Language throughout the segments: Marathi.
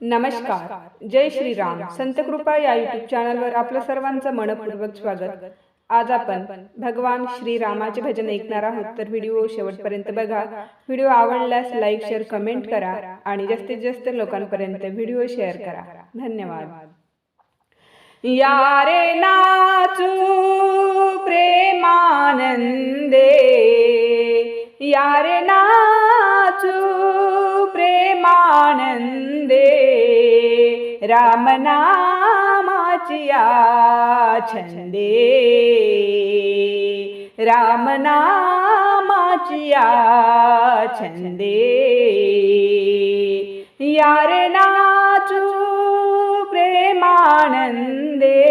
नमस्कार. जय श्रीराम. संत कृपा या युट्यूब चॅनलवर आपलं सर्वांचं मनपूर्वक स्वागत. आज आपण भगवान श्रीरामाचे भजन ऐकणार आहोत. तर व्हिडिओ शेवटपर्यंत बघा. व्हिडिओ आवडल्यास लाईक शेअर कमेंट करा आणि जास्तीत जास्त लोकांपर्यंत व्हिडिओ शेअर करा. धन्यवाद. या रे नाचू प्रेमानंदे. या रे नाचू रामनामाचिया छंदे रामनामाचिया छंदे या रे नाचू प्रेमानंदे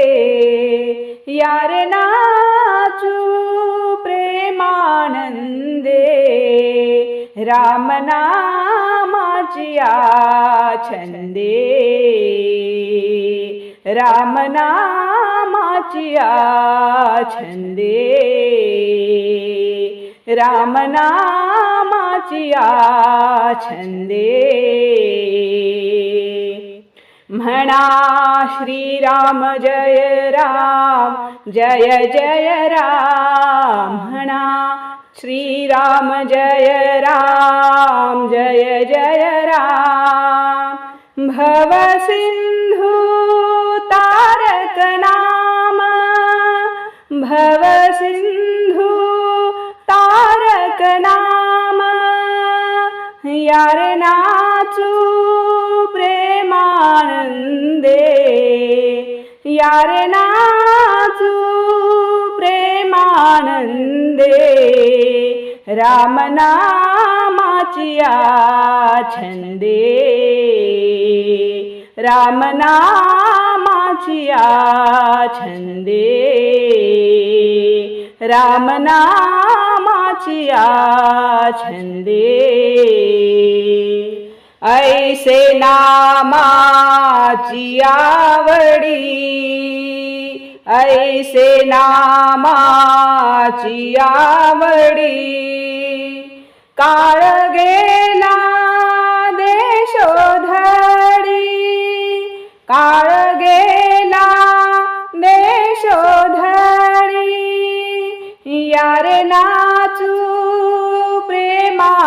यार नाचू प्रेमानंदे रामनामाचिया छंदे रामनामाचिया छंदे रामनामाचिया छंदे म्हणा श्रीराम जय राम जय जय राम। म्हणा श्रीराम जय राम जय जय राम। भव भव सिंधू तारक नाम यार नाचू प्रेमानंदे यार नाचू प्रेमानंदे रामनामाचिया छंदे वाचिया छंदे रामनामाचिया छंदे ऐसे नामाची आवडी ऐसे नामाची आवडी काळ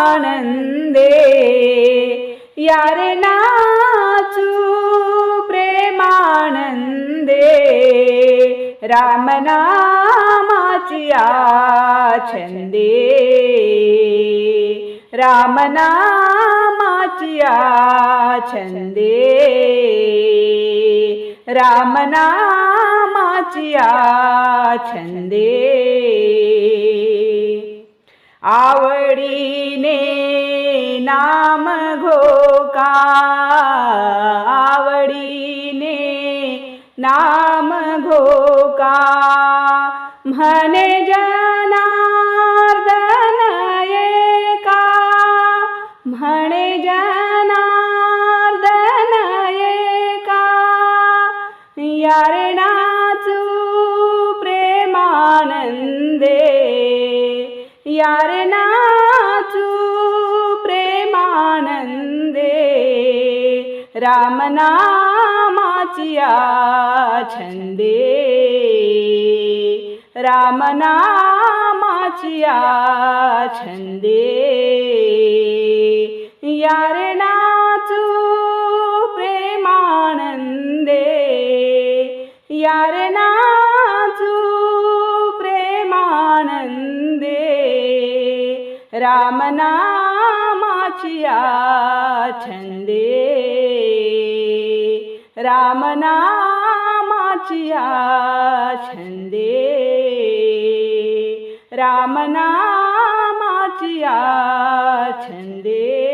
आनंदे। यार नाचू प्रेमानंदे रामनामाचिया छंदे रामनामाचिया छंदे रामनामाचिया छंदे आवडीने नाम घोका आवडीने नाम घोका. म्हणे जनार्दन एका म्हणे जनार्दन एका. यारे नाचू प्रेमानंदे यार नाचू रामनामाचिया छंदे रामनामाचिया छंदे यार नाचू प्रेमानंदे यार नाचू प्रेमानंदे रामनामाचिया छंदे रामनामाचिया छंदे रामनामाचिया छंदे